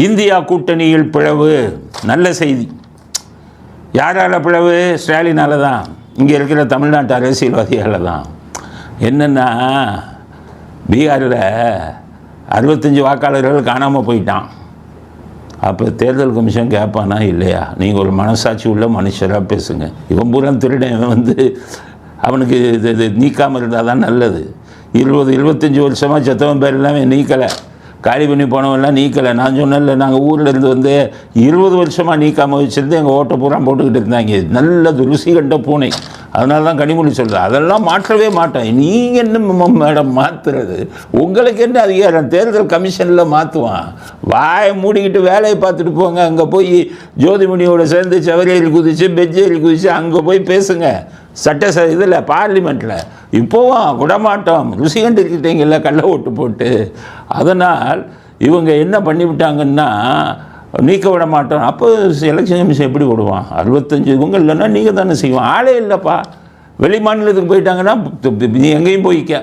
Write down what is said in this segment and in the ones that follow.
India கூட்டணியில் பிளவு நல்ல செய்தி. யாரால் பிளவு? ஸ்டாலினால் தான் இங்கே இருக்கிற தமிழ்நாட்டு அரசியல்வாதியால் தான் என்னென்னா பீகாரில் அறுபத்தஞ்சு வாக்காளர்கள் காணாமல் போயிட்டான். அப்போ தேர்தல் கமிஷன் கேட்பானா இல்லையா? நீங்கள் ஒரு மனசாட்சி உள்ள மனுஷராக பேசுங்க. இவன் பூரா திருடன். வந்து அவனுக்கு இது இது நீக்காமல் இருந்தால் தான் நல்லது. இருபது இருபத்தஞ்சி வருஷமாக செத்தவன் பேர் எல்லாமே நீக்கலை. காலி பண்ணி போனவெல்லாம் நீக்கலை. நான் சொன்னேன்ல நாங்கள் ஊரில் இருந்து வந்து இருபது வருஷமாக நீக்காமல் வச்சுருந்து எங்கள் ஓட்டை பூரா போட்டுக்கிட்டு இருந்தாங்க. நல்ல ருசி கண்ட பூனை. அதனால தான் கனிமொழி சொல்கிறேன் அதெல்லாம் மாற்றவே மாட்டேன். நீங்கள் என்ன மேடம் மாற்றுறது உங்களுக்கு என்ன அதிகாரம் தேர்தல் கமிஷனில் மாற்றுவான் வாயை மூடிக்கிட்டு வேலையை பார்த்துட்டு போங்க. அங்கே போய் ஜோதிமணியோட சேர்ந்து செவரேறி குதிச்சு பெஞ்சேறி குதிச்சு அங்கே போய் பேசுங்க. சட்ட ச இதில் பார்லிமெண்ட்டில் இப்போவும் விடமாட்டோம் ருசி கண்டுக்கிட்டீங்கல்ல கள்ள ஓட்டு போட்டு. அதனால் இவங்க என்ன பண்ணிவிட்டாங்கன்னா நீக்க விட மாட்டோம். அப்போ எலெக்ஷன் கமிஷன் எப்படி விடுவான் அறுபத்தஞ்சு இவங்க இல்லைன்னா நீங்கள் தானே செய்வோம். ஆளே இல்லைப்பா. வெளி மாநிலத்துக்கு போயிட்டாங்கன்னா நீ எங்கேயும் போய்க்க.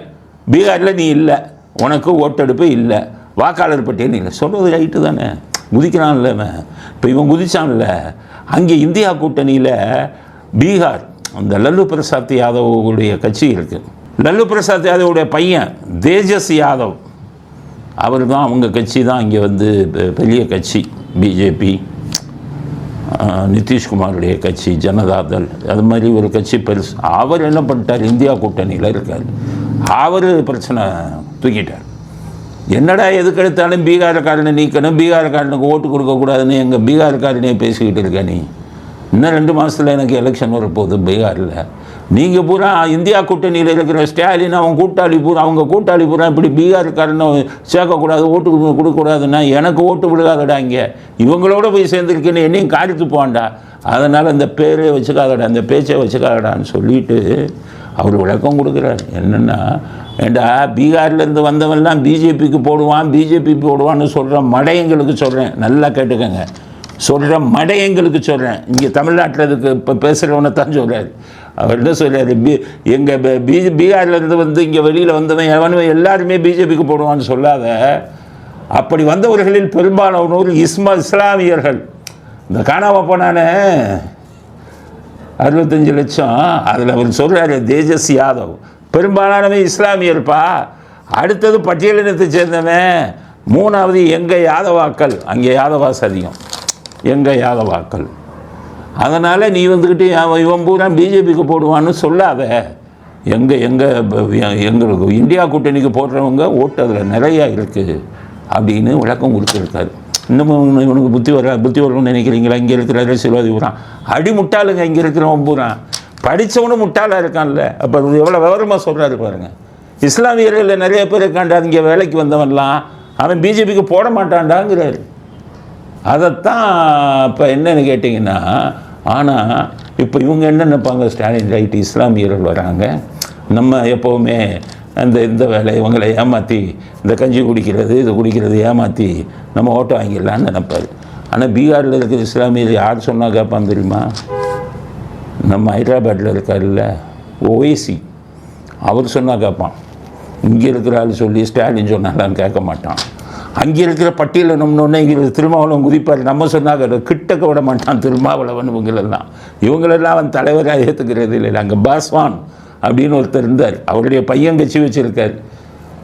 பீகாரில் நீ இல்லை. உனக்கு ஓட்டெடுப்பு இல்லை. வாக்காளர் பட்டியல் இல்லை. சொல்கிறது ரைட்டு தானே. குதிக்கிறான்ல இவன். இப்போ இவன் குதிச்சான்ல. அங்கே இந்தியா கூட்டணியில் பீகார் அந்த லல்லு பிரசாத் யாதவுடைய கட்சி இருக்குது லல்லு பிரசாத் யாதவுடைய பையன் தேஜஸ் யாதவ். அவர் தான் அவங்க கட்சி தான் இங்கே வந்து பெ- பெரிய கட்சி. பிஜேபி நிதிஷ்குமாருடைய கட்சி ஜனதாதள் அது மாதிரி ஒரு கட்சி பெருசு. அவர் என்ன பண்ணிட்டார்? இந்தியா கூட்டணியில் இருக்கார். அவர் பிரச்சனை தூக்கிட்டார். என்னடா எதுக்கு எடுத்தாலும் பீகாரக்காரனை நீக்கணும்? பீகாரக்காரனுக்கு ஓட்டு கொடுக்கக்கூடாதுன்னு எங்கள் பீகாரக்காரனே பேசிக்கிட்டு இருக்க நீ? இன்னும் ரெண்டு மாதத்தில் எனக்கு எலெக்ஷன் வரப்போகுது பீகாரில். நீங்கள் பூரா இந்தியா கூட்டணியில் இருக்கிற ஸ்டாலின் அவங்க கூட்டாளி பூரா அவங்க கூட்டாளி பூரா இப்படி பீகாருக்காரன்னு சேர்க்கக்கூடாது ஓட்டு கொடுக்கக்கூடாதுன்னா எனக்கு ஓட்டு விழுகாதடா இங்கே. இவங்களோட போய் சேர்ந்துருக்கேன்னு என்னையும் காரித்து போவான்டா. அதனால் அந்த பேரே வச்சுக்காதடா அந்த பேச்சை வச்சுக்காதடான்னு சொல்லிட்டு அவர் விளக்கம் கொடுக்குறாரு. என்னென்னா ஏண்டா பீகார்லேருந்து வந்தவன்லாம் பிஜேபிக்கு போடுவான் பிஜேபி போடுவான்னு சொல்கிற மடையங்களுக்கு சொல்கிறேன் நல்லா கேட்டுக்கங்க. சொல்கிற மடையங்களுக்கு சொல்கிறேன் இங்கே தமிழ்நாட்டில் இதுக்கு இப்போ பேசுகிறவனை தான் சொல்கிறாரு அவர் என்ன சொல்கிறாரு பி எங்கள் பி பீகார்லேருந்து வந்து இங்கே வெளியில் வந்தவன் எவனும் எல்லாருமே பிஜேபிக்கு போடுவான்னு சொல்லாத. அப்படி வந்தவர்களில் பெரும்பாலானோர் இஸ்மா இஸ்லாமியர்கள். இந்த காணாம போனானே. அறுபத்தஞ்சு லட்சம். அதில் அவர் சொல்கிறாரு தேஜஸ் யாதவ். பெரும்பாலானவன் இஸ்லாமியர்ப்பா. அடுத்தது பட்டியலினத்தை சேர்ந்தவன். மூணாவது எங்கள் யாதவாக்கள்? அங்கே யாதவாஸ் அதிகம். எங்கள் யாதவாக்கள் அதனால் நீ வந்துக்கிட்டு அவன் இவன் பூரா பிஜேபிக்கு போடுவான்னு சொல்லாத. எங்கள் எங்கள் எங்களுக்கு இந்தியா கூட்டணிக்கு போடுறவங்க ஓட்டு அதில் நிறையா இருக்குது அப்படின்னு விளக்கம் கொடுத்துருக்காரு. இன்னமும் இவனுக்கு புத்தி வர புத்தி வரணும்னு நினைக்கிறீங்களா? இங்கே இருக்கிற அரசியல்வாதி பூரா. அடி முட்டாளுங்க இங்கே இருக்கிறவன் பூரா. படித்தவனும் முட்டாளாக இருக்கான்ல. அப்போ எவ்வளோ விவரமாக சொல்கிறாரு பாருங்கள் இஸ்லாமியர்களில் நிறைய பேர் இருக்காண்டா இங்கே வேலைக்கு வந்தவன்லாம். அவன் பிஜேபிக்கு போட மாட்டான்டாங்கிறாரு. அதைத்தான் இப்போ என்னன்னு கேட்டிங்கன்னா ஆனால் இப்போ இவங்க என்ன நினைப்பாங்க ஸ்டாலின் ரைட் இஸ்லாமியர்கள் வராங்க. நம்ம எப்போவுமே அந்த இந்த வேலை இவங்களை ஏமாற்றி இந்த கஞ்சி குடிக்கிறது இது குடிக்கிறது ஏமாற்றி நம்ம ஓட்டு வாங்கிடலான்னு நினைப்பாரு. ஆனால் பீகாரில் இருக்கிற இஸ்லாமியர் யார் சொன்னால் கேட்பான் தெரியுமா? நம்ம ஹைதராபாத்தில் இருக்கார்ல ஓய்சி அவர் சொன்னால் கேட்பான் இங்கே இருக்கிற ஆள் சொல்லி ஸ்டாலின் சொன்னாலாம் கேட்க மாட்டான். அங்கே இருக்கிற பட்டியலினம்னு இங்கே திருமாவளவன் குதிப்பார். நம்ம சொன்னாங்க கிட்டக்க விட மாட்டான் திருமாவளவன் இவங்களெல்லாம். இவங்களெல்லாம் அவன் தலைவராக ஏற்றுக்கிறது இல்லை. அங்கே பாஸ்வான் அப்படின்னு ஒருத்தர் இருந்தார். அவருடைய பையன் கட்சி வச்சுருக்கார்.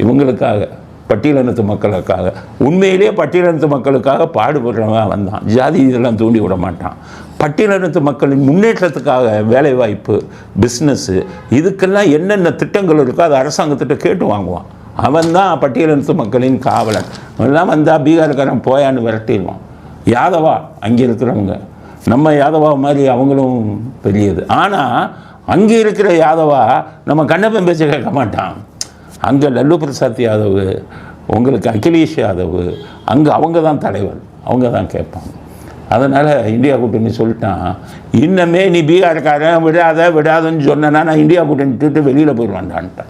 இவங்களுக்காக பட்டியலினத்து மக்களுக்காக. உண்மையிலேயே பட்டியலினத்து மக்களுக்காக பாடுபடுறவன் அவன் தான். ஜாதி இதெல்லாம் தூண்டி விட மாட்டான். பட்டியலினத்து மக்களின் முன்னேற்றத்துக்காக வேலைவாய்ப்பு பிஸ்னஸ்ஸு இதுக்கெல்லாம் என்னென்ன திட்டங்கள் இருக்கோ அது அரசாங்கத்திட்ட கேட்டு வாங்குவான். அவன் தான் பட்டியலினத்து மக்களின் காவலன். அவெல்லாம் வந்தால் பீகார்காரன் போயான்னு விரட்டிடுவான். யாதவா? அங்கே இருக்கிறவங்க. நம்ம யாதவா மாதிரி அவங்களும் பெரியது. ஆனால் அங்கே இருக்கிற யாதவா நம்ம கண்ணப்பன் பேச்சை கேட்க மாட்டான். அங்கே லல்லு பிரசாத் யாதவ் உங்களுக்கு அகிலேஷ் யாதவ் அங்கே அவங்க தான் தலைவர். அவங்க தான் கேட்பாங்க அதனால் இந்தியா கூட்டணி சொல்லிட்டான் இன்னமே நீ பீகார்காரன் விடாத விடாதன்னு சொன்னேன்னா நான் இந்தியா கூட்டணி விட்டுட்டு வெளியில் போயிடுவான்டான்ட்டான்